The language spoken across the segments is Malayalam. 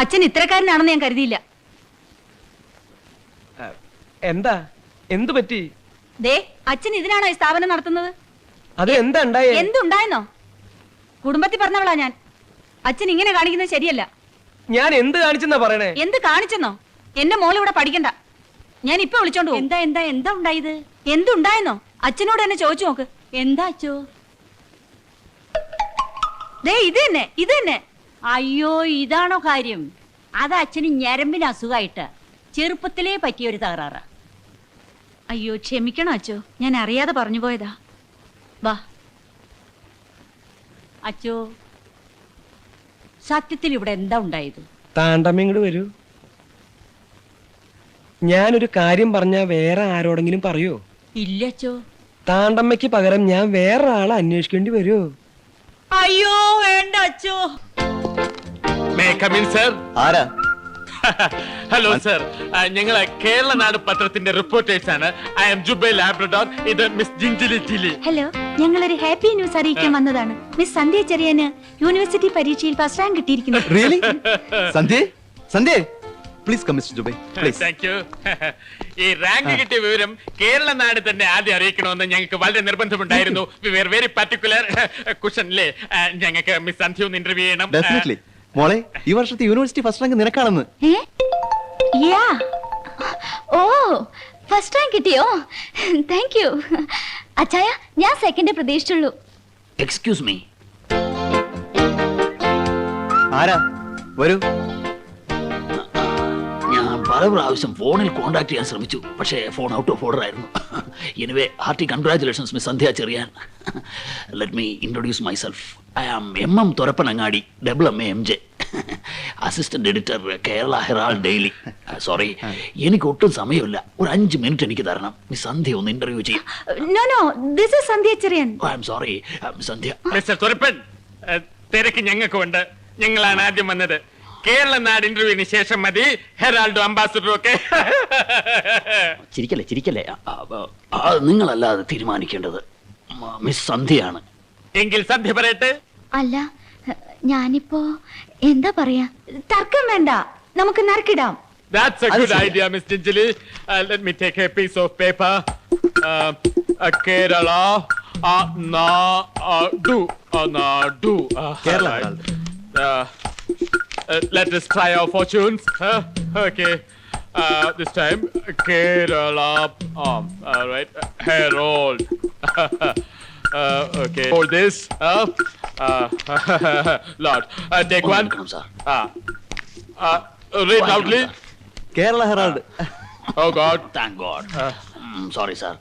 അച്ഛൻ ഇത്രക്കാരനാണെന്ന് ഞാൻ കരുതിയില്ല. എന്താ? എന്തു പറ്റി? ദേ അച്ഛൻ ഇതിനാണോ ഈ സ്ഥാപനം നടത്തുന്നത്? അത് എന്താ എന്തുണ്ടായെന്നോ? കുടുംബത്തിൽ പറഞ്ഞവളാ ഞാൻ. അച്ഛൻ ഇങ്ങനെ കാണിക്കുന്നത് ശരിയല്ല. ഞാൻ എന്ത് കാണിച്ചെന്നാ പറയണേ? എന്ത് കാണിച്ചെന്നോ? എന്റെ മോൾ ഇവിടെ പഠിക്കണ്ട. ഞാൻ ഇപ്പൊ വിളിച്ചോണ്ട് എന്താ എന്താ എന്താ ഉണ്ടായത്? എന്തുണ്ടായെന്നോ? അച്ഛനോട് എന്നെ ചോദിച്ചു നോക്ക്. എന്താ അച്ചോ? ദേ ഇത് തന്നെ ഇത് തന്നെ. അയ്യോ ഇതാണോ കാര്യം? അത് അച്ഛന് ഞരമ്പിന് അസുഖമായിട്ട് ചെറുപ്പത്തിലേ പറ്റിയ ഒരു തകരാറ. അയ്യോ ക്ഷമിക്കണം അച്ഛോ ഞാൻ അറിയാതെ പറഞ്ഞു പോയതാ. വാ. അച്ചോ സത്യത്തിൽ ഇവിടെ എന്താ ഉണ്ടായത്? താണ്ടമ്മ ഇങ്ങോട്ട് വരൂ. ഞാനൊരു കാര്യം പറഞ്ഞാ വേറെ ആരോടെങ്കിലും പറയോ? ഇല്ല അച്ചോ. താണ്ടമ്മയ്ക്ക് പകരം ഞാൻ വേറെ ആളെ അന്വേഷിക്കേണ്ടി വരുമോ അയ്യോ വേണ്ട അച്ചോ സർ ആരാ? ഹലോ സർ ഞങ്ങൾ കേരളനാട് പത്രത്തിന്റെ റിപ്പോർട്ടേഴ്സ് ആണ്. ഐ എം ജുബൈ ലാബ്രഡോർ ഇത് മിസ് ജിഞ്ചിലി ജിലി ഹലോ ഞങ്ങൾ ഒരു ഹാപ്പി ന്യൂസ് അറിയിക്കാൻ വന്നതാണ്. മിസ് സന്ധ്യ ചെറിയന് യൂണിവേഴ്സിറ്റി പരീക്ഷയിൽ ഫസ്റ്റ് റാങ്ക് കിട്ടിയിരിക്കുന്നു. Really Sandhya? Sandhya? Please come mister Jubai please thank you ഈ റാങ്ക് കിട്ടിയ വിവരം കേരള നാട് തന്നെ ആദ്യം അറിയിക്കണമെന്ന് ഞങ്ങൾക്ക് വളരെ നിർബന്ധമുണ്ടായിരുന്നു. വി വെർ വെരി പർട്ടിക്കുലർ കുഷനിലെ ഞങ്ങൾക്ക് മിസ് സന്ധ്യ ഒന്ന് ഇന്റർവ്യൂ ചെയ്യണം. ഡെഫിനറ്റ്ലി മോളെ ഈ വർഷത്തെ യൂണിവേഴ്സിറ്റി ഫസ്റ്റ് റാങ്ക് നിനക്കാണെന്ന്. യാ. ഓ ഫസ്റ്റ് റാങ്ക് കിട്ടിയോ? താങ്ക് യു അച്ചായ ഞാൻ സെക്കൻഡ് പ്രതീക്ഷിച്ചുള്ളൂ. എക്സ്ക്യൂസ് മീ ആരാ? വരൂ. പല പ്രാവശ്യം ഫോണിൽ കോൺടാക്ട് ചെയ്യാൻ ശ്രമിച്ചു. പക്ഷേ ഫോൺ ഔട്ട് ഓഫ് ഓർഡർ ആയിരുന്നു. Anyway hearty congratulations miss Sandhya Cherian let me introduce myself I am M M Thurappanangadi double M A M J assistant editor Kerala Herald daily sorry എനിക്ക് ഒട്ടും സമയമില്ല. ഒരു അഞ്ച് മിനിറ്റ് എനിക്ക് തരണം. മിസ് സന്ധ്യ ഒന്ന് ഇന്റർവ്യൂ ചെയ്യും. No no this is Sandhya Cherian I am sorry Sandhya mister Thurappan തിരക്ക് ഞങ്ങൾക്കുണ്ട്. ഞങ്ങളാണ് ആദ്യം വന്നത്. കേരള നാട് ഇന്റർവ്യൂവിന് ശേഷം മതി ഹെറാൾഡോ അംബാസിഡറും ഒക്കെ ചിരിക്കല്ലേ ചിരിക്കല്ലേ അത് നിങ്ങളല്ലാതെ തീരുമാനിക്കേണ്ടത് മ- മിസ് സന്ധ്യയാണ് എങ്കിൽ സന്ധ്യ പറയട്ടെ അല്ല ഞാനിപ്പോ എന്താ പറയാ തർക്കം വേണ്ട നമുക്ക് നറുക്കിടാം That's a അത് good ശരിയാ. idea, Miss Jinjali. Uh, let me take a piece of paper. Uh, uh, Kerala, uh, na, uh, do, uh, na, do. Uh, Kerala, right. Uh, uh, let us try our fortunes. Huh? Okay. Uh, this time, Kerala, um, all right, uh, Herald. uh, okay. Hold this. Uh, uh, Lord, uh, take one. ഒന്ന് sir Ah. Uh, read loudly. Kerala Herald Oh God. Thank God sorry sir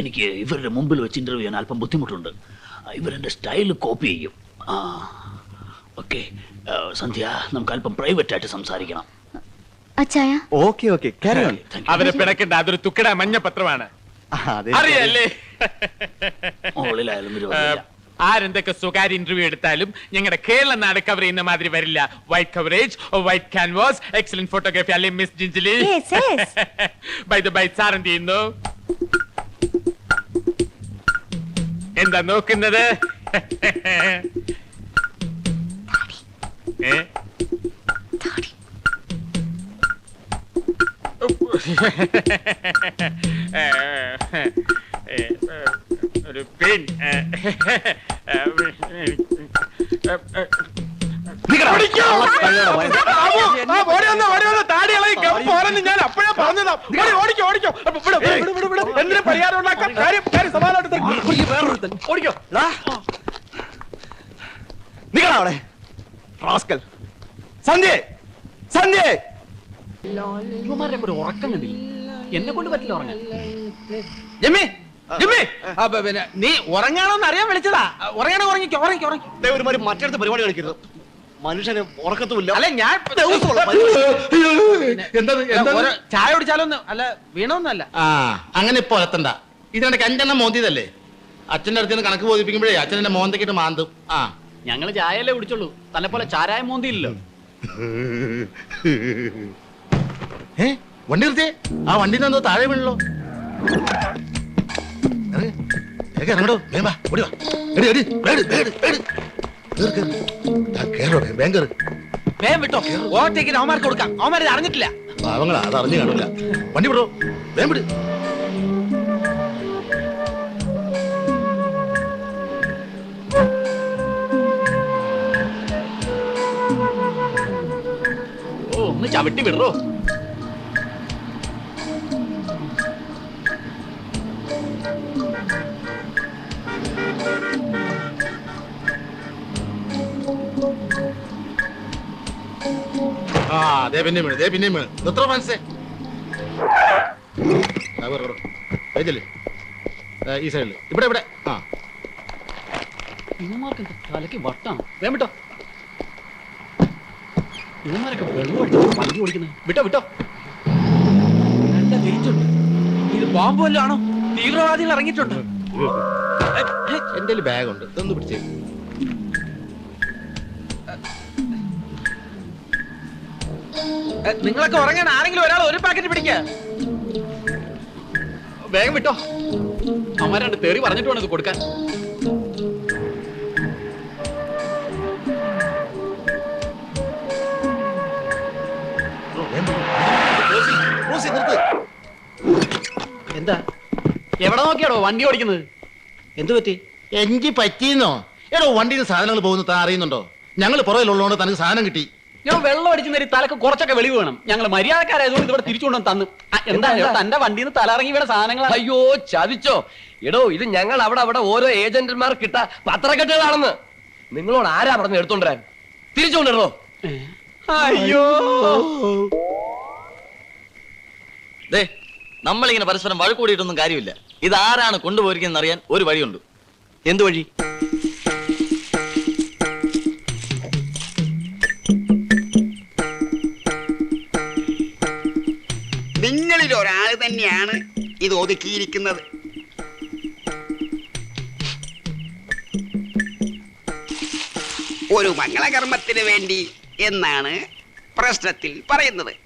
എനിക്ക് ഇവരുടെ മുമ്പിൽ വെച്ച് ഇന്റർവ്യൂ ചെയ്യാൻ അല്പം ബുദ്ധിമുട്ടുണ്ട് ആ, ഇവരെന്റെ സ്റ്റൈൽ കോപ്പി ചെയ്യും ഓക്കെ. സന്ധ്യ നമുക്ക് അല്പം പ്രൈവറ്റ് ആയിട്ട് സംസാരിക്കണം. അച്ചായ? Okay okay. അവരെ പിണക്കണ്ട അതൊരു തുക്കട മഞ്ഞ പത്രമാണ്. അറിയല്ലേ? മുകളിലായാലും വിരോധമില്ല. ആരെന്തൊക്കെ സ്വകാര്യ ഇന്റർവ്യൂ എടുത്താലും ഞങ്ങളുടെ കേരള നാട് കവർ ചെയ്യുന്ന മാതിരി വരില്ല. White coverage white canvas excellent photography അല്ലേ miss Jinjili Yes, yes. By the by sir എന്ത് ചെയ്യുന്നു? എന്താ നോക്കുന്നത്? ഒരു പിൻ ഞാൻ അപ്പോഴേ പറഞ്ഞതാ. ഓടി, ഓടിക്കോ ഓടിക്കോ. എന്തിന് പരിഹാരം ഉണ്ടാക്കാൻ കാര്യം കാര്യം തീർക്കും. ഓടിക്കോ. നിങ്ങളാ അവിടെ റാസ്കൽ. സന്ധ്യ! സന്ധ്യ! ഇവന്മാരുടെ ഒരു ഉറക്കം കണ്ടില്ല? എന്നെ കൊണ്ട് പറ്റില്ല ഉറങ്ങാൻ. ജമ്മി ജമ്മി. പിന്നെ നീ ഉറങ്ങാണോന്ന് അറിയാൻ വിളിച്ചതാ. ഉറങ്ങണോ ഉറങ്ങിക്കോ ഉറങ്ങിക്കോ ഉറങ്ങി ഒരുമാതിരി മറ്റടുത്ത പരിപാടി കളിക്കരുത്. മനുഷ്യന് ഉറക്കത്തുമില്ല അല്ല ഞാൻ എന്താ ചായ കുടിച്ചാലൊന്നും അല്ല വീണൊന്നല്ല. ആ അങ്ങനെ ഇപ്പൊ എത്തണ്ട ഇതിനിടയ്ക്ക് അഞ്ചെണ്ണം മോന്തിയതല്ലേ? അച്ഛന്റെ അടുത്ത് നിന്ന് കണക്ക് ബോധിപ്പിക്കുമ്പോഴേ അച്ഛൻ എന്റെ മോന്തക്കിട്ട് മാന്തും. ആ. ഞങ്ങൾ ചായയല്ലേ കുടിച്ചുള്ളൂ തന്നെ പോലെ ചാരായ മോന്തിയില്ലല്ലോ ഏ? വണ്ടി നിർത്തിയേ? ആ വണ്ടി നിന്ന് താഴെ വീണല്ലോ. ഇറങ്ങടോ. വേഗം വാ ഓടി വാ. എടി എടി വേഗം വിട്ടോ. അവന്മാർക്ക് കൊടുക്കാം. അറിഞ്ഞിട്ടില്ല. പാവങ്ങളാ അത് അറിഞ്ഞു കാണില്ല വണ്ടി വിടോ. വേഗം വിട്. ചവിട്ടി വിടറോ? ആ ദേ പിന്നെ വീണ് ദേ പിന്നെ വീണ്. നിർത്തോ മനസ്സേ? വിടോ. ഈ സൈഡിൽ ഇവിടെ ഇവിടെ. ആ. ഇവന്മാർക്ക് തലക്ക് വട്ടാണ്? വേണ്ടോ ഇവന്മാരൊക്കെ വെള്ളം അടിച്ചിട്ട് വണ്ടി ഓടിക്കുന്നത് വിട്ടോ വിട്ടോ. നല്ല വെയിറ്റ് ഉണ്ട്. ഇത് ബോംബ് വല്ലതും ആണോ? തീവ്രവാദികൾ ഇറങ്ങിയിട്ടുണ്ട്. എന്റെ ബാഗുണ്ട് ഇതൊന്ന് പിടിച്ചേ. നിങ്ങളൊക്കെ ഉറങ്ങാൻ ആരെങ്കിലും ഒരാൾ ഒരു പാക്കറ്റ് പിടിക്കുക വേഗം വിട്ടോ. അമ്മരാണ്ട് തെറി പറഞ്ഞിട്ട് വേണം ഇത് കൊടുക്കാൻ. എന്താ? എവിടെ നോക്കിയാടോ വണ്ടി ഓടിക്കുന്നത്? എന്തു പറ്റി? എനിക്ക് പറ്റിയെന്നോ? എടോ വണ്ടിയിൽ സാധനങ്ങൾ പോകുന്ന താൻ അറിയുന്നുണ്ടോ? ഞങ്ങൾ പുറകിലുള്ളതുകൊണ്ട് തനിക്ക് സാധനം കിട്ടി. ഞാൻ വെള്ളം അടിക്കുന്ന തലക്ക് കുറച്ചൊക്കെ വെളിവ് വേണം. ഞങ്ങൾ മര്യാദക്കാരായതുകൊണ്ട് ഇവിടെ തിരിച്ചുകൊണ്ടു തന്നു. ആ, എന്താ തന്റെ വണ്ടിയിൽ നിന്ന് തലറങ്ങി ഇവിടെ സാധനങ്ങൾ അയ്യോ ചതിച്ചോ. എടോ ഇത് ഞങ്ങൾ അവിടെ അവിടെ ഓരോ ഏജന്റുമാർ കിട്ട പത്രക്കെട്ടുകളാണെന്ന് നിങ്ങളോട് ആരാ പറഞ്ഞു എടുത്തോണ്ടിരാൻ തിരിച്ചുകൊണ്ടിരുന്നോ അയ്യോ. ദേ നമ്മളിങ്ങനെ പരസ്പരം വഴക്കൂടിയിട്ടൊന്നും കാര്യമില്ല. ഇത് ആരാണ് കൊണ്ടുപോയിരിക്കുന്നത് അറിയാൻ ഒരു വഴിയുണ്ട്. എന്ത് വഴി? നിങ്ങളിൽ ഒരാൾ തന്നെയാണ് ഇത് ഒതുക്കിയിരിക്കുന്നത്. ഒരു മംഗളകർമ്മത്തിന് വേണ്ടി എന്നാണ് പ്രശ്നത്തിൽ പറയുന്നത്.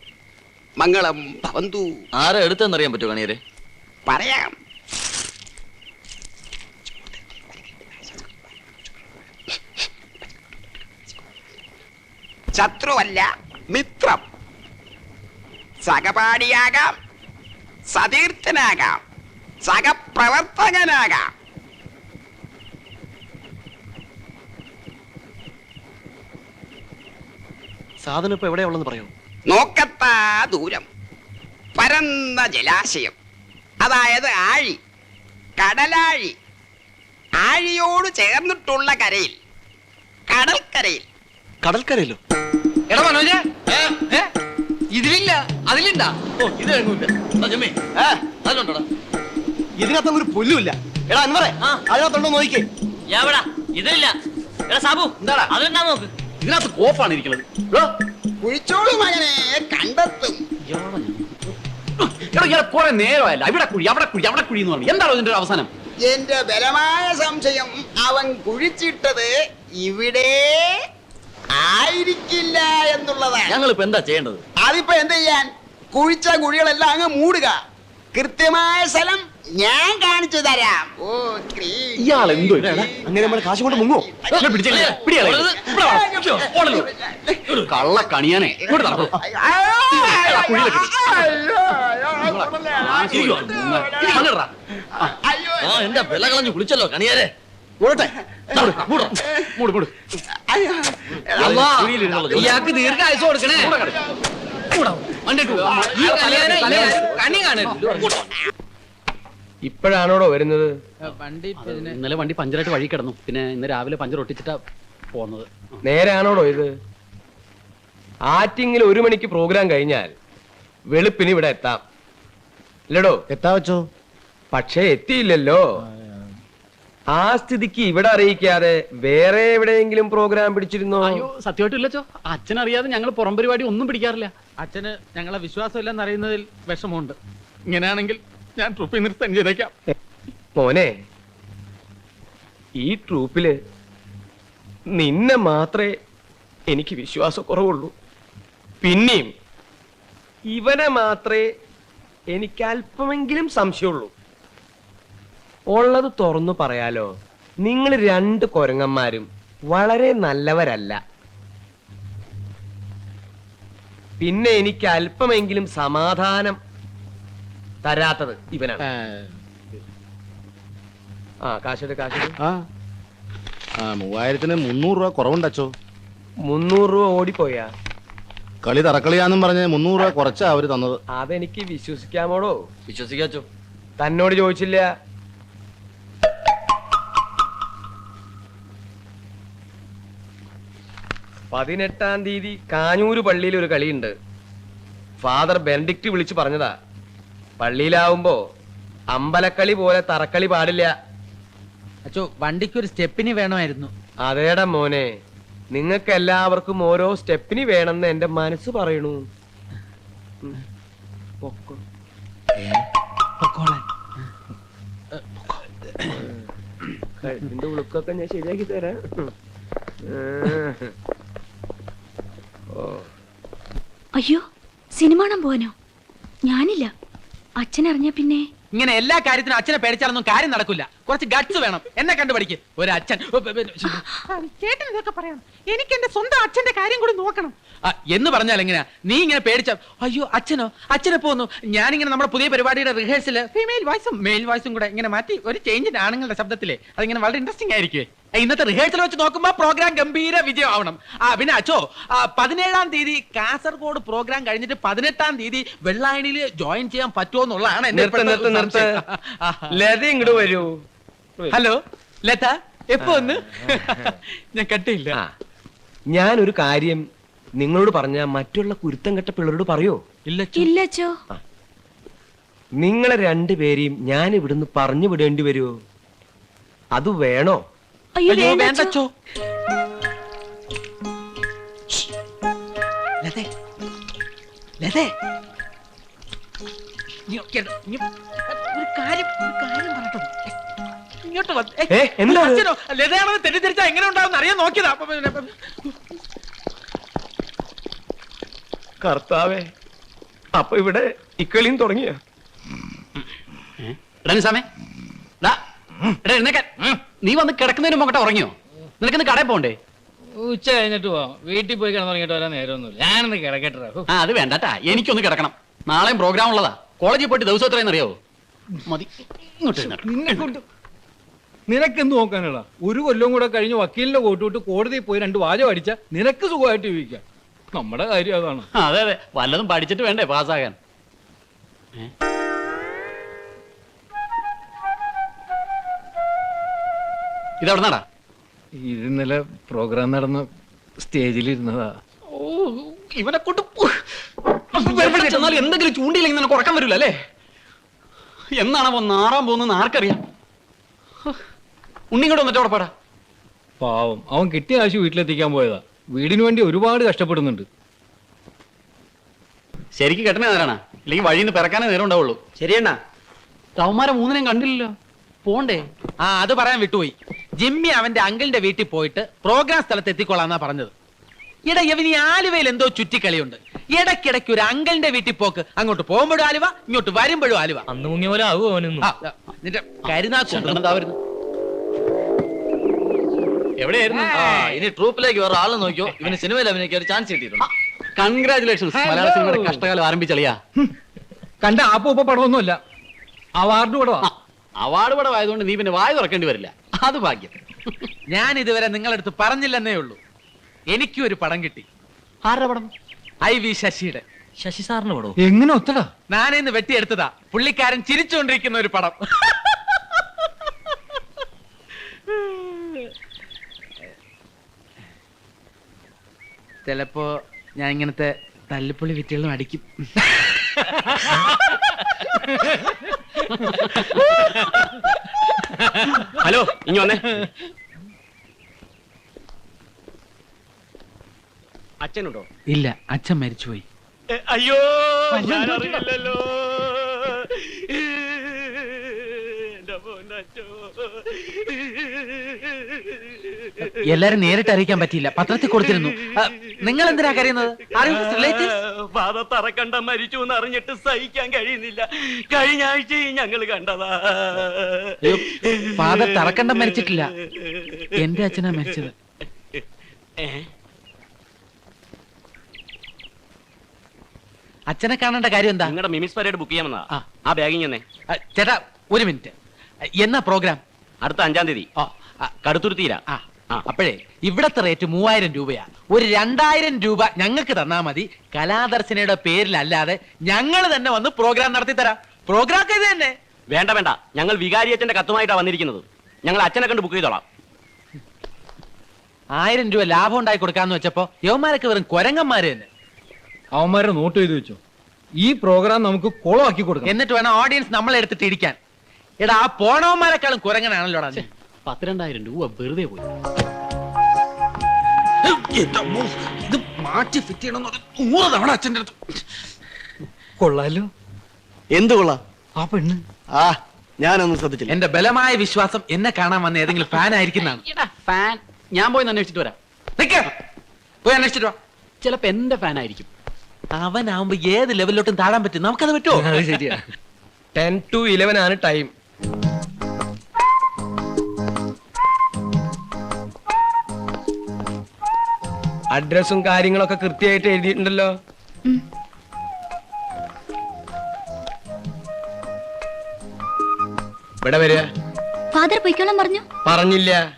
മംഗളം ഭവന്തു. ആരാ എടുത്തെന്നറിയാൻ പറ്റുമോ കണിയരെ? പറയാം. ശത്രുവല്ല മിത്രം. സഹപാഠിയാകാം സതീർത്ഥനാകാം സഹപ്രവർത്തകനാകാം. സാധനം ഇപ്പൊ എവിടെയുള്ളെന്ന് പറയൂ. നോക്കത്താ. ദൂരം. പരന്ന ജലാശയം. അതായത് ആഴി. കടലാഴി. ആഴിയോട് ചേർന്നിട്ടുള്ള കരയിൽ. കടൽക്കരയിൽ. കടൽക്കരയിലോ? എടാ മനോജ. ഇതിലില്ല അതിലുണ്ടാ ഓ ഇത് അതിലുണ്ടോടാ? ഇതിനകത്തൊന്നും ഒരു പുല്ലുമില്ല. എടാ അൻവറേ അതിനകത്തുണ്ടോ നോക്കിക്കേ. ഞാൻ ഇതില്ല എടാ സാബു എന്താടാ? അതെന്താ നോക്ക്. ഇതിനകത്ത് കോപ്പാണ് ഇരിക്കുന്നത്. കുഴിച്ചോളൂ മകനെ കണ്ടെത്തും. എടോ ഇയാളെ കുറെ നേരമല്ല ഇവിടെ കുഴി അവിടെ കുഴി അവിടെ കുഴി എന്ന് പറഞ്ഞു. എന്താണോ ഇതിന്റെ അവസാനം? എന്റെ ബലമായ സംശയം അവൻ കുഴിച്ചിട്ടത് ഇവിടെ ആയിരിക്കില്ല എന്നുള്ളതാണ്. ഞങ്ങൾ ഇപ്പൊ എന്താ ചെയ്യേണ്ടത്? അതിപ്പോ എന്ത് ചെയ്യാൻ? കുഴിച്ച കുഴികളെല്ലാം അങ്ങ് മൂടുക. കൃത്യമായ സ്ഥലം ഞാൻ കാണിച്ചു തരാം. ഓ ക്രീ. ഇയാൾ എന്തോ അങ്ങനെ നമ്മൾ കാശ് കൊണ്ട് മുങ്ങോ കള്ള കണിയാനെ. ഇങ്ങോട്ട് നടക്കൂ. അയ്യോ, അയ്യോ, കുഴിയിലേക്ക് അയ്യോ, അയ്യോ, അയ്യോ, ആ എന്റെ വില കളഞ്ഞു കുളിച്ചല്ലോ കണിയാനെ മൂട് മൂട്. അയ്യോ. ഇയാൾക്ക് ദീർഘായുസ് കൊടുക്കണേ. കണി കാണരുത്. ഇപ്പോഴാണോടോ വരുന്നത്? വണ്ടി ഇന്നലെ വണ്ടി പഞ്ചറായിട്ട് വഴി കിടന്നു. പിന്നെ ഇന്ന് രാവിലെ പഞ്ചർ ഒട്ടിച്ചിട്ടാ പോന്നത്. നേരാണോടോ ഇത്? ആറ്റിങ്ങിൽ ഒരു മണിക്ക് പ്രോഗ്രാം കഴിഞ്ഞാൽ വെളുപ്പിന് ഇവിടെ എത്താം. ഇല്ലടോ. എത്താ വെച്ചോ? പക്ഷേ എത്തിയില്ലല്ലോ. ആ സ്ഥിതിക്ക് ഇവിടെ അറിയിക്കാതെ വേറെ എവിടെയെങ്കിലും പ്രോഗ്രാം പിടിച്ചിരുന്നോ? അയ്യോ സത്യമായിട്ട് ഇല്ലച്ചോ അച്ഛൻ അറിയാതെ ഞങ്ങൾ പുറം പരിപാടി ഒന്നും പിടിക്കാറില്ല. അച്ഛന് ഞങ്ങളെ വിശ്വാസം അറിയുന്നതിൽ വിഷമമുണ്ട്. ഇങ്ങനെയാണെങ്കിൽ ഞാൻ ട്രൂപ്പിൽ നിർത്താൻ ചെയ്തേക്കാം മോനെ ഈ ട്രൂപ്പിൽ നിന്നെ മാത്രമേ എനിക്ക് വിശ്വാസക്കുറവുള്ളൂ. പിന്നെയും ഇവനെ മാത്രമേ എനിക്ക് അല്പമെങ്കിലും സംശയമുള്ളൂ. ഉള്ളത് തുറന്നു പറയാലോ നിങ്ങൾ രണ്ട് കൊരങ്ങന്മാരും വളരെ നല്ലവരല്ല. പിന്നെ എനിക്ക് അല്പമെങ്കിലും സമാധാനം തരാത്തത് ഇവനാണ്. ആ. കാശ് കാശ് ആ. ആ മൂവായിരത്തിന് മുന്നൂറ് രൂപ കുറവുണ്ടോ അച്ചോ. മുന്നൂറ് രൂപ ഓടിപ്പോയാ? കളി തറക്കളിയാന്നും പറഞ്ഞ് മുന്നൂറ് രൂപ കുറച്ചാ അവർ തന്നത്. അതെനിക്ക് വിശ്വസിക്കാമോടോ? വിശ്വസിക്കാച്ചോ തന്നോട് ചോദിച്ചില്ല. പതിനെട്ടാം തീയതി കാഞ്ഞൂര് പള്ളിയിൽ ഒരു കളിയുണ്ട്. ഫാദർ ബെനഡിക്റ്റ് വിളിച്ചു പറഞ്ഞതാ. പള്ളിയിലാവുമ്പോ അമ്പലക്കളി പോലെ തറക്കളി പാടില്ല. അച്ചോ വണ്ടിക്ക് ഒരു സ്റ്റെപ്പിന് വേണമായിരുന്നു. അതേടാ മോനെ. നിങ്ങൾക്ക് എല്ലാവർക്കും ഓരോ സ്റ്റെപ്പിന് വേണമെന്ന് എന്റെ മനസ്സ് പറയണു. കഴുത്തിന്റെ ഉളുക്കൊക്കെ ഞാൻ ശരിയാക്കി തരാം. അയ്യോ സിനിമ കാണാൻ പോവാനോ? ഞാനില്ല. അച്ഛൻ അറിഞ്ഞ പിന്നെ? ഇങ്ങനെ എല്ലാ കാര്യത്തിനും അച്ഛനെ പേടിച്ചാലൊന്നും കാര്യം നടക്കില്ല. കുറച്ച് ഗട്സ് വേണം. എന്നെ കണ്ടുപഠിക്ക്. ഒരു അച്ഛൻ. ചേട്ടൻ ഇതൊക്കെ പറയണം. എനിക്ക് എന്റെ സ്വന്തം അച്ഛന്റെ കാര്യം കൂടി നോക്കണം. ആ, എന്ന് പറഞ്ഞാൽ എങ്ങനെയാ? നീ ഇങ്ങനെ പേടിച്ച അയ്യോ അച്ഛനോ? അച്ഛനെ പോന്നു. ഞാനിങ്ങനെ നമ്മുടെ പുതിയ പരിപാടിയുടെ റിഹേഴ്സൽ ഫീമെയിൽ വോയിസും മെയിൽ വോയിസും കൂടെ ഇങ്ങനെ മാറ്റി ഒരു ചേഞ്ച് ആണുങ്ങളുടെ ശബ്ദത്തിലെ. അതിങ്ങനെ വളരെ ഇൻട്രസ്റ്റിംഗ് ആയിരിക്കും ആ, ഇന്നത്തെ റിഹേഴ്സൽ വെച്ച് നോക്കുമ്പോ പ്രോഗ്രാം ഗംഭീര വിജയമാവണം. ആ പിന്നെ അച്ഛോ ആ, പതിനേഴാം തീയതി കാസർഗോഡ് പ്രോഗ്രാം കഴിഞ്ഞിട്ട് പതിനെട്ടാം തീയതി വെള്ളായണിയിൽ ജോയിൻ ചെയ്യാൻ പറ്റുമോ എന്നുള്ളതാണ് എന്റെ നിർത്ത്. ലത ഇങ്ങോട്ട് വരൂ. ഹലോ ലത എപ്പോ ഒന്ന് ഞാൻ കട്ടിയില്ല ഞാൻ ഞാനൊരു കാര്യം നിങ്ങളോട് പറഞ്ഞ മറ്റുള്ള കുരുത്തം കെട്ട പിള്ളേരോട് പറയോ? ഇല്ല അച്ഛോ. നിങ്ങളെ രണ്ടുപേരെയും ഞാൻ ഇവിടുന്ന് പറഞ്ഞു വിടേണ്ടി വരുമോ അത് വേണോ? അയ്യോ വേണ്ട അച്ഛോ. ലതേ. ലതേ. ഒരു കാര്യം ഒരു കാര്യം പറയട്ടെ ഇങ്ങോട്ട് ഏ, എന്താ? അച്ഛനോ ലതയാണെന്ന് തെറ്റിദ്ധരിച്ചാ? എങ്ങനെ ഉണ്ടാവും അറിയാൻ നോക്കിയതാ. അപ്പൊ പിന്നെ- കർത്താവേ അപ്പൊ ഇവിടെ ഇക്കളിയും തുടങ്ങിയ? എടാ നിസാമേ. ഡാ, എടാ എഴുന്നേക്കാൻ. നീ വന്ന് കിടക്കുന്നതിന് മുമ്പ് ഉറങ്ങിയോ? നിനക്കിന്ന് കടയിൽ പോണ്ടേ? ഉച്ച കഴിഞ്ഞിട്ട് പോവാം. വീട്ടിൽ പോയി കിടന്നുറങ്ങിയിട്ട് വരാൻ നേരമൊന്നുമില്ല. ഞാനൊന്ന് കിടക്കട്ടെ ആ അത് വേണ്ടട്ടാ. എനിക്കൊന്ന് കിടക്കണം. നാളെയും പ്രോഗ്രാം ഉള്ളതാ. കോളേജിൽ പോയിട്ട് ദിവസം എത്രയെന്ന് അറിയാവോ മതി. ഇങ്ങോട്ട്. നിന്നെ കൊണ്ട് നിനക്കെന്ത് നോക്കാനുള്ള ഒരു കൊല്ലം കൂടെ കഴിഞ്ഞ് വക്കീലിന്റെ കോട്ടുവിട്ട് കോടതിയിൽ പോയി രണ്ട് വാചകം അടിച്ച നിനക്ക് സുഖമായിട്ട് ജീവിക്കാം. നമ്മുടെ കാര്യം അതാണ്. അതെ അതെ. വല്ലതും പഠിച്ചിട്ട് വേണ്ടേ പാസ്സാകാൻ? ഇതവിടെ നടാ ഇത് ഇന്നലെ പ്രോഗ്രാം നടന്ന സ്റ്റേജിലിരുന്നതാ ഓ ഇവനെ കൊണ്ട് ചെന്നാലും എന്തെങ്കിലും ചൂണ്ടിയില്ലെങ്കിൽ നിനക്ക് ഉറക്കം വരില്ല അല്ലേ? എന്നാണ് അവൻ നാറാൻ പോകുന്നത് ആർക്കറിയാം. ഉണ്ണിങ്ങോട്ട് വന്നിട്ട് അവിടെ പാടാ. പാവം. അവൻ കിട്ടിയ കാശ് വീട്ടിലെത്തിക്കാൻ പോയതാ. വീടിന് വേണ്ടി ഒരുപാട് കഷ്ടപ്പെടുന്നുണ്ട്. ശരിക്കും കെട്ടണേ നേരാണ് ഇല്ലെങ്കിൽ വഴിയിൽ നിന്ന് പിറക്കാനേ നേരം ഉണ്ടാവുള്ളൂ. ശരിയണ്ണ. തവന്മാരെ മൂന്നിനെയും കണ്ടില്ലല്ലോ. പോണ്ടേ. ആ അത് പറയാൻ വിട്ടുപോയി. ജിമ്മി അവന്റെ അങ്കിളിന്റെ വീട്ടിൽ പോയിട്ട് പ്രോഗ്രാം സ്ഥലത്ത് എത്തിക്കൊള്ളാന്നാ പറഞ്ഞത്. ഇട ഇവന് ഈ ആലുവയിൽ എന്തോ ചുറ്റിക്കളിയുണ്ട്. ഇടയ്ക്കിടയ്ക്ക് ഒരു അങ്കിളിന്റെ വീട്ടിൽ പോക്ക്. അങ്ങോട്ട് പോകുമ്പോഴും ആലുവ ഇങ്ങോട്ട് വരുമ്പോഴും ആലുവ. അന്ന് മുങ്ങിയ പോലെ ആവുമോ അവനൊന്നും. ആ, നിന്റെ കരുനാക്കുണ്ട്? എവിടെയായിരുന്നു? ആ ഇനി ട്രൂപ്പിലേക്ക് വേറെ ആളെ നോക്കിയോ? ഇവന് സിനിമയിൽ അഭിനയിക്കാൻ ഒരു ചാൻസ് കിട്ടിയിട്ടുണ്ട്. കൺഗ്രാചുലേഷൻസ് മലയാള സിനിമയുടെ കഷ്ടകാലം ആരംഭിച്ചളിയാ? കണ്ട ആപ്പോ ഉപ്പ പടമൊന്നുമല്ല. അവാർഡ് പടവാ. അവാർഡ് പടം ആയതുകൊണ്ട് നീ പിന്നെ വായ തുറക്കേണ്ടി വരില്ല. അത് ഭാഗ്യം. ഞാൻ ഇതുവരെ നിങ്ങളടുത്ത് പറഞ്ഞില്ലെന്നേ ഉള്ളൂ. എനിക്കും ഒരു പടം കിട്ടി. ആരുടെ പടം? ഐ വി ശശിയുടെ. ശശി സാറിന് പടം എങ്ങനെ ഒത്തടാ? ഞാനിന്ന് വെട്ടിയെടുത്തതാ. പുള്ളിക്കാരൻ ചിരിച്ചുകൊണ്ടിരിക്കുന്ന ഒരു പടം. ചിലപ്പോ ഞാൻ ഇങ്ങനത്തെ തല്ലിപ്പുള്ളി വിറ്റുകളും അടിക്കും ഹലോ ഇനി വന്നേ. അച്ഛനുണ്ടോ? ഇല്ല അച്ഛൻ മരിച്ചുപോയി. അയ്യോ അറിയില്ലല്ലോ എല്ലാരും നേരിട്ട് അറിയിക്കാൻ പറ്റിയില്ല. പത്രത്തിൽ കൊടുത്തിരുന്നു. നിങ്ങൾ എന്തിനാ കരയുന്നത്? ഫാദർ തറക്കണ്ട മരിച്ചു എന്ന് അറിഞ്ഞിട്ട് സഹിക്കാൻ കഴിയുന്നില്ല. കഴിഞ്ഞ ആഴ്ചയും ഞങ്ങൾ കണ്ടതാ. ഫാദർ തറക്കണ്ട മരിച്ചിട്ടില്ല. എന്റെ അച്ഛനാ മരിച്ചത്. അച്ഛനെ കാണേണ്ട കാര്യം എന്താ? നിങ്ങളുടെ മിമിസ് പരേഡ് ബുക്ക് ചെയ്യാമെന്നാ. ആ. ആ ബാഗിങ് തന്നെ ചേട്ടാ ഒരു മിനിറ്റ്. എന്നാ പ്രോഗ്രാം? അടുത്ത അഞ്ചാം തീയതി. ഓ ആ, കടുത്തുരുത്തീരാ ആ. അപ്പോഴേ ഇവിടത്തെ റേറ്റ് മൂവായിരം രൂപയാ. ഒരു രണ്ടായിരം രൂപ ഞങ്ങൾക്ക് തന്നാ മതി. കലാദർശനയുടെ പേരിലല്ലാതെ ഞങ്ങൾ തന്നെ വന്ന് പ്രോഗ്രാം നടത്തി തരാം പ്രോഗ്രാം ഒക്കെ ഇത് തന്നെ. വേണ്ട വേണ്ട. ഞങ്ങൾ വികാരി അച്ഛന്റെ കത്തുമായിട്ടാണ് വന്നിരിക്കുന്നത്. ഞങ്ങൾ അച്ഛനെ കണ്ട് ബുക്ക് ചെയ്തോളാം. ആയിരം രൂപ ലാഭം ഉണ്ടായി കൊടുക്കാന്ന് വെച്ചപ്പോ യവന്മാരൊക്കെ വെറും കൊരങ്ങന്മാര് തന്നെ. അവന്മാരെ നോട്ട് ചെയ്ത് വെച്ചു. ഈ പ്രോഗ്രാം നമുക്ക് കൊളമാക്കി കൊടുക്കാം. എന്നിട്ട് വേണം ഓഡിയൻസ് നമ്മളെടുത്തിട്ട് ഇരിക്കാൻ. എടാ ആ പോണവന്മാരെക്കാളും കുരങ്ങനാണല്ലോടാ നീ. പത്തിരണ്ടായിരം രൂപ വെറുതെ പോയി. ഇത് മാറ്റി ഫിറ്റ് ചെയ്യണമെന്ന് നൂറ് തവണ അച്ഛന്റെ അടുത്ത്. കൊള്ളാലോ. എന്ത് കൊള്ളാം? ആ പെണ്ണ്. ആ ഞാനൊന്നും ശ്രദ്ധിച്ചില്ല. എന്റെ ബലമായ വിശ്വാസം എന്നെ കാണാൻ വന്ന ഏതെങ്കിലും ഫാൻ ആയിരിക്കുന്നതാണ്. ഫാൻ ഞാൻ പോയി അന്വേഷിച്ചിട്ട് വരാം. നിക്ക്. പോയി അന്വേഷിച്ചിട്ട് വാ. ചിലപ്പോ എന്റെ ഫാൻ ആയിരിക്കും. അവനാവുമ്പോ ഏത് ലെവലിലോട്ടും താഴാൻ പറ്റും. നമുക്കത് പറ്റുമോ ശരിയാ. ടെൻ ടു ഇലവൻ ആണ് ടൈം. അഡ്രസ്സും കാര്യങ്ങളൊക്കെ കൃത്യമായിട്ട് എഴുതിയിട്ടുണ്ടല്ലോ. ഇവിടെ വരിക? ഫാദർ പൊയ്ക്കോളാൻ പറഞ്ഞു. പറഞ്ഞില്ല.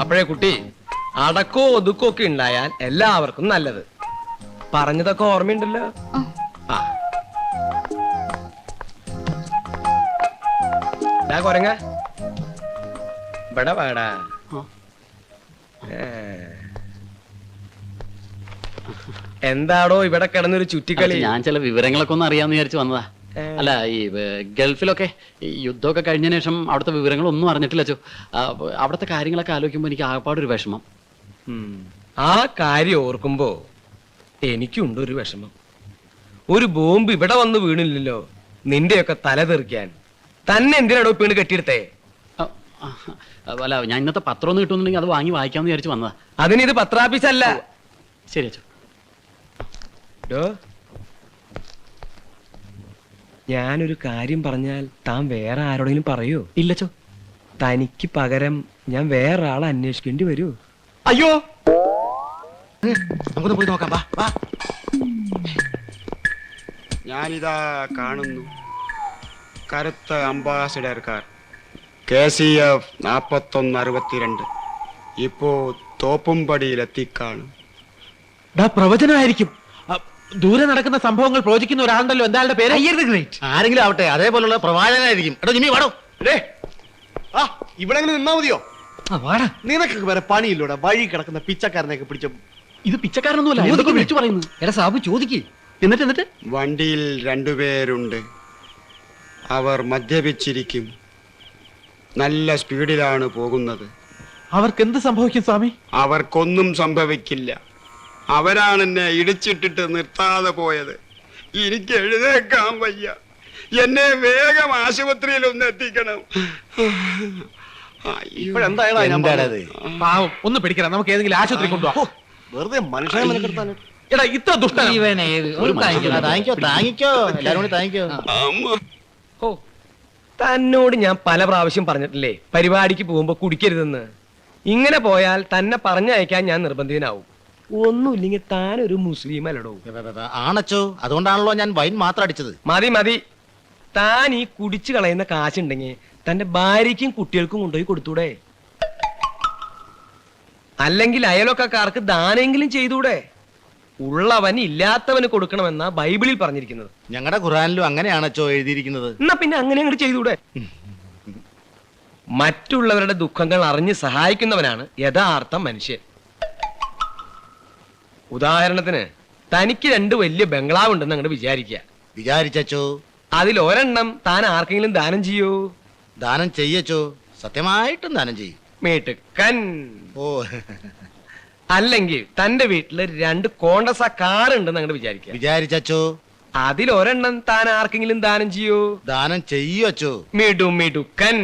അപ്പോഴേ കുട്ടി അടക്കോ ഒതുക്കോ ഒക്കെ ഉണ്ടായാൽ എല്ലാവർക്കും നല്ലത്. പറഞ്ഞതൊക്കെ ഓർമ്മയുണ്ടല്ലോ? ആ. കൊരങ്ങ. ഇവിടെ വേടാ. ഏ. എന്താടോ ഇവിടെ കിടന്നൊരു ചുറ്റിക്കളി? ഞാൻ ചില വിവരങ്ങളൊക്കെ ഒന്ന് അറിയാന്ന് വിചാരിച്ചു വന്നതാ. അല്ല ഈ ഗൾഫിലൊക്കെ ഈ യുദ്ധമൊക്കെ കഴിഞ്ഞതിന് ശേഷം അവിടുത്തെ വിവരങ്ങളൊന്നും അറിഞ്ഞിട്ടില്ല ചോ. അവിടുത്തെ കാര്യങ്ങളൊക്കെ ആലോചിക്കുമ്പോൾ എനിക്ക് ആകപ്പാടൊരു വിഷമം. ആ കാര്യം ഓർക്കുമ്പോ എനിക്കുണ്ട് ഒരു വിഷമം. ഒരു ബോംബ് ഇവിടെ വന്ന് വീണില്ലല്ലോ നിന്റെയൊക്കെ തല തെറിക്കാൻ. തന്നെ എന്തിനാടോ പീണ് കെട്ടിയെടുത്തേ? അല്ല ഞാൻ ഇന്നത്തെ പത്രം ഒന്ന് കിട്ടുന്നുണ്ടെങ്കിൽ അത് വാങ്ങി വായിക്കാമെന്ന് വിചാരിച്ചു വന്നതാ. അതിനിത് പത്രാഫീസല്ല. ശരി അച്ഛോ ഡോ. ഞാനൊരു കാര്യം പറഞ്ഞാൽ താൻ വേറെ ആരോടെങ്കിലും പറയോ. ഇല്ലച്ചോ. തനിക്ക് പകരം ഞാൻ വേറെ ആളെ അന്വേഷിക്കേണ്ടി വരൂ. അയ്യോ. നമുക്കൊന്ന് പോയി നോക്കാം. വാ വാ. ഞാനിതാ കാണുന്നു. കറുത്ത Ambassador car. K C F നാപ്പത്തൊന്ന് അറുപത്തിരണ്ട്. ഇപ്പോ തോപ്പുംപടിയിലെത്തിക്കാണും. പ്രവചനമായിരിക്കും ദൂരെ നടക്കുന്ന സംഭവങ്ങൾ പ്രവചിക്കുന്ന ഒരാളുണ്ടല്ലോ. എന്തായാലും പേര്? പേര് ഗ്രേറ്റ് ആരെങ്കിലും ആവട്ടെ അതേപോലുള്ള പ്രവാചകനായിരിക്കും. എടോ ജിമ്മി വാടോ. ആ ഇവിടെ നിന്നാ മതിയോ? ആ വാടാ. നിനക്ക് വേറെ പണിയില്ലൂടെ. വഴി കിടക്കുന്ന പിച്ചക്കാരനെയൊക്കെ പിടിച്ച ഇത് പിച്ചക്കാരനൊന്നുമല്ല എന്തൊക്കെ വിളിച്ചു പറയുന്നു. എടാ സാബു ചോദിക്ക്. എന്നിട്ട് എന്നിട്ട്? വണ്ടിയിൽ രണ്ടുപേരുണ്ട്. അവർ മദ്യപിച്ചിരിക്കും. നല്ല സ്പീഡിലാണ് പോകുന്നത്. അവർക്ക് എന്ത് സംഭവിക്കും സ്വാമി? അവർക്കൊന്നും സംഭവിക്കില്ല. അവരാണ് എന്നെ ഇടിച്ചിട്ടിട്ട് നിർത്താതെ പോയത്. എനിക്ക് എഴുതേക്കാൻ വയ്യ. എന്നെ വേഗം ആശുപത്രിയിൽ ഒന്ന് എത്തിക്കണം എന്താണത്? പാവം ഒന്ന് പിടിക്കണം നമുക്ക് ഏതെങ്കിലും ആശുപത്രി കൊണ്ടുപോകാം വെറുതെ മനുഷ്യനെ മെനക്കെടുത്താണ് എടാ ഇത്ര ഒരു എല്ലാരും കൂടി ഓ തന്നോട് ഞാൻ പല പ്രാവശ്യം പറഞ്ഞിട്ടില്ലേ പരിപാടിക്ക് പോകുമ്പോ കുടിക്കരുതെന്ന്. ഇങ്ങനെ പോയാൽ തന്നെ പറഞ്ഞയക്കാൻ ഞാൻ നിർബന്ധിതനാവും. ഒന്നുമില്ലെങ്കിൽ താൻ ഒരു മുസ്ലിം അല്ലടോ ആണച്ചോ? അതുകൊണ്ടാണല്ലോ ഞാൻ വൈൻ മാത്രം അടിച്ചത്. മതി മതി. താൻ ഈ കുടിച്ചു കളയുന്ന കാശുണ്ടെങ്കിൽ തന്റെ ഭാര്യയ്ക്കും കുട്ടികൾക്കും കൊണ്ടുപോയി കൊടുത്തൂടെ? അല്ലെങ്കിൽ അയലൊക്കാർക്ക് ദാനെങ്കിലും ചെയ്തൂടെ? ഉള്ളവൻ ഇല്ലാത്തവന് കൊടുക്കണമെന്ന ബൈബിളിൽ പറഞ്ഞിരിക്കുന്നത്. ഞങ്ങളുടെ ഖുറാനിലും അങ്ങനെയാണച്ചോ എഴുതിയിരിക്കുന്നത്. എന്നാ പിന്നെ അങ്ങനെ അങ്ങോട്ട് ചെയ്തൂടെ? മറ്റുള്ളവരുടെ ദുഃഖങ്ങൾ അറിഞ്ഞ് സഹായിക്കുന്നവനാണ് യഥാർത്ഥ മനുഷ്യൻ. ഉദാഹരണത്തിന് തനിക്ക് രണ്ട് വലിയ ബംഗ്ലാവ് ഉണ്ടെന്ന് അങ്ങോട്ട് വിചാരിക്കുക വിചാരിച്ചോ അതിൽ ഒരെണ്ണം താൻ ആർക്കെങ്കിലും ദാനം ചെയ്യൂ? ദാനം ചെയ്യച്ചോ? സത്യമായിട്ടും ദാനം ചെയ്യും. മേട്ടുക്കൻ. ഓ. അല്ലെങ്കിൽ തന്റെ വീട്ടിൽ രണ്ട് കോണ്ടസ കാർ ഉണ്ടെന്ന് അങ്ങോട്ട് വിചാരിക്കുക വിചാരിച്ചോ അതിലൊരെണ്ണം താൻ ആർക്കെങ്കിലും ദാനം ചെയ്യൂ? ദാനം ചെയ്യോ അച്ചോ മിടു മിടുക്കൻ.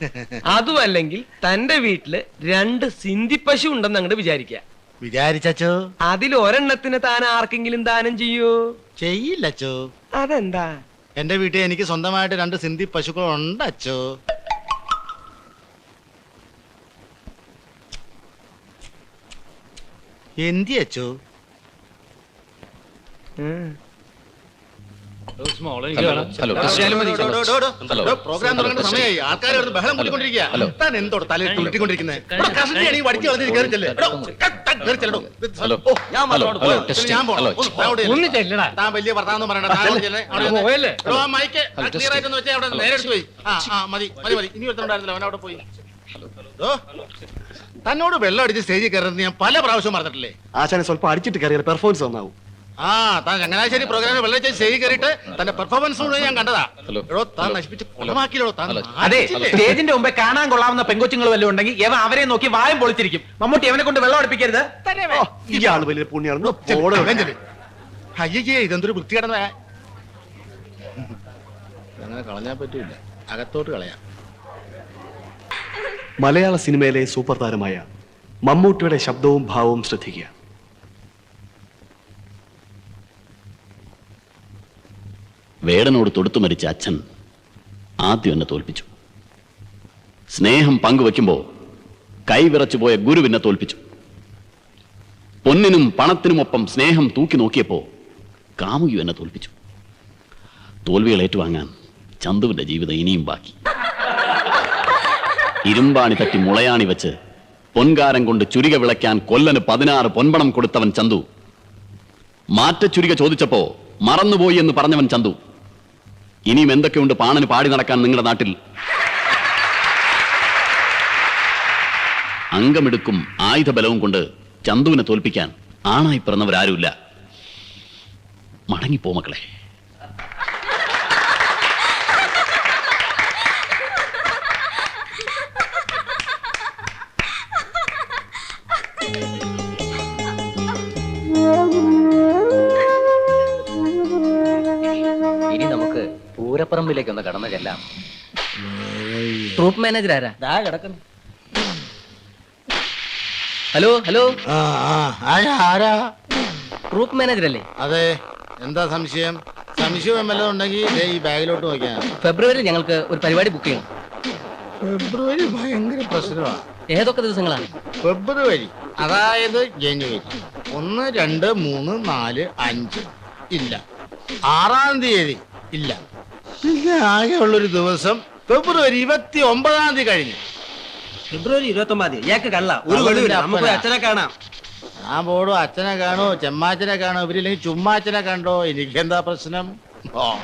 അതുമല്ലെങ്കിൽ തന്റെ വീട്ടിൽ രണ്ട് സിന്ധി പശു ഉണ്ടെന്ന് അങ്ങോട്ട് വിചാരിക്ക. വിചാരിച്ചോ അതിൽ ഒരെണ്ണത്തിന് താൻ ആർക്കെങ്കിലും ദാനം ചെയ്യോ? ചെയ്യില്ലച്ചോ. അതെന്താ? എന്റെ വീട്ടിൽ എനിക്ക് സ്വന്തമായിട്ട് രണ്ട് സിന്ധി പശുക്കൾ ഉണ്ട് അച്ചോ എന്തി അച്ചോ പ്രോഗ്രാം തുടങ്ങേണ്ട സമയമായി. ആൾക്കാർ ബഹളം കൂട്ടിക്കൊണ്ടിരിക്കുക താൻ എന്തോട് ഞാൻ താൻ വലിയ വർത്താനം പറയണ്ട. മൈക്ക് ക്ലിയർ ആയിട്ടൊന്ന് വെച്ചാൽ അവിടെ നേരെ എടുത്ത് പോയി. ആ ആ മതി. മതി മതി. ഇനി ഒരുത്തണ്ടായിരുന്നില്ല അവൻ അവിടെ പോയി തന്നോട് വെള്ളം അടിച്ച് സ്റ്റേജിൽ കയറുന്നത് ഞാൻ പല പ്രാവശ്യം പറഞ്ഞിട്ടില്ലേ ആശാനെ സ്വല്പം അടിച്ചിട്ട് കയറിയ പെർഫോമൻസ് നന്നാവും. ആ താൻ ചങ്ങനാശ്ശേരി പ്രോഗ്രാമിൽ വെള്ളം അടിച്ച് സ്റ്റേജിൽ കയറിയിട്ട് തന്റെ പെർഫോമൻസ് കൂടെ ഞാൻ കണ്ടതാ. എടോ താൻ നശിപ്പിച്ച് കുളമാക്കിയില്ലോ താൻ അതെ സ്റ്റേജിന്റെ മുമ്പേ കാണാൻ കൊള്ളാവുന്ന പെങ്കൊച്ചുങ്ങൾ വല്ലതും ഉണ്ടെങ്കിൽ എവ അവരെ നോക്കി വായം പൊളിച്ചിരിക്കും. മമ്മൂട്ടി അവനെ കൊണ്ട് വെള്ളം അടുപ്പിക്കരുത്. ഇയാൾ വലിയ പുണ്യാണ്. അയ്യേ ഇതെന്തൊരു വൃത്തികേടന അങ്ങനെ കളഞ്ഞാൻ പറ്റൂല. അകത്തോട്ട് കളയാം. മലയാള സിനിമയിലെ സൂപ്പർ താരമായ മമ്മൂട്ടിയുടെ ശബ്ദവും ഭാവവും ശ്രദ്ധിക്കുക. വേടനോട് തൊടുത്തു മരിച്ച അച്ഛൻ ആദ്യം എന്നെ തോൽപ്പിച്ചു. സ്നേഹം പങ്കുവെക്കുമ്പോൾ കൈവിറച്ചു പോയ ഗുരുവിനെ തോൽപ്പിച്ചു. പൊന്നിനും പണത്തിനുമൊപ്പം സ്നേഹം തൂക്കി നോക്കിയപ്പോൾ കാമുകി എന്നെ തോൽപ്പിച്ചു. തോൽവികൾ ഏറ്റുവാങ്ങാൻ ചന്തുവിന്റെ ജീവിതം ഇനിയും ബാക്കി. ഇരുമ്പാണി തട്ടി മുളയാണി വെച്ച് പൊൻകാരം കൊണ്ട് ചുരിക വിളയ്ക്കാൻ കൊല്ലന് പതിനാറ് പൊൻപണം കൊടുത്തവൻ ചന്തു. മാറ്റ ചുരിക ചോദിച്ചപ്പോ മറന്നുപോയി എന്ന് പറഞ്ഞവൻ ചന്തു. ഇനിയും എന്തൊക്കെയുണ്ട് പാണന് പാടി നടക്കാൻ നിങ്ങളുടെ നാട്ടിൽ? അംഗമെടുക്കും ആയുധബലവും കൊണ്ട് ചന്തുവിനെ തോൽപ്പിക്കാൻ ആണായി പിറന്നവരാരുമില്ല. മടങ്ങിപ്പോ മക്കളെ. പൂരപ്പറമ്പിലേക്ക് ഒന്ന് കടന്നു ചെല്ലാം. ട്രൂപ്പ് മാനേജർ ആരാ? ദാ കിടക്കുന്നു. Hello hello. ആ ആ ആരാ ആരാ? ട്രൂപ്പ് മാനേജർ അല്ലേ? അതെ എന്താ സംശയം? സംശയം വല്ലതും ഉണ്ടെങ്കിൽ ദേ ഈ ബാഗിലോട്ട് നോക്കിയാ ഫെബ്രുവരി ഞങ്ങൾക്ക് ഒരു പരിപാടി ബുക്ക് ചെയ്യണം. ഫെബ്രുവരി ഭയങ്കര പ്രശ്നമാണ് ഏതൊക്കെ ദിവസങ്ങളാണ്? ഫെബ്രുവരി അതായത് ജനുവരി ഒന്ന് രണ്ട് മൂന്ന് നാല് അഞ്ച്. ഇല്ല. ആറാം തീയതി ഇല്ല. പിന്നെ ആകെയുള്ളൊരു ദിവസം ഫെബ്രുവരി ഇരുപത്തി ഒമ്പതാം തീയതി കഴിഞ്ഞു. ഫെബ്രുവരി ഇരുപത്തി ഒമ്പതാം തീയതി. ഇയാൾക്ക് കള്ള. ഒരു വെളിവില്ല. നമുക്ക് അച്ഛനെ കാണാം. ഞാൻ പോടോ അച്ഛനെ കാണോ ചെമ്മാച്ചനെ കാണോ. ഇവരില്ലെങ്കിൽ ചുമ്മാച്ചനെ കണ്ടോ? എനിക്കെന്താ പ്രശ്നം? ഓ.